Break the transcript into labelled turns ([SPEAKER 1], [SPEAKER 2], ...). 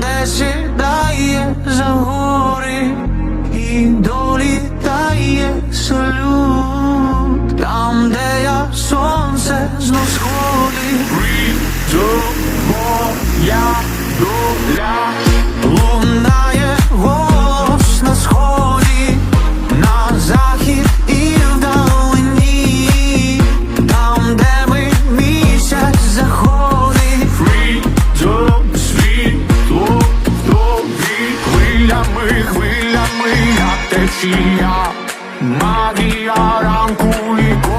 [SPEAKER 1] де сідає за гори і долітає салют, там, де
[SPEAKER 2] я сонце знов сходить. Хвилями, хвилями, як течія. Магія ранку і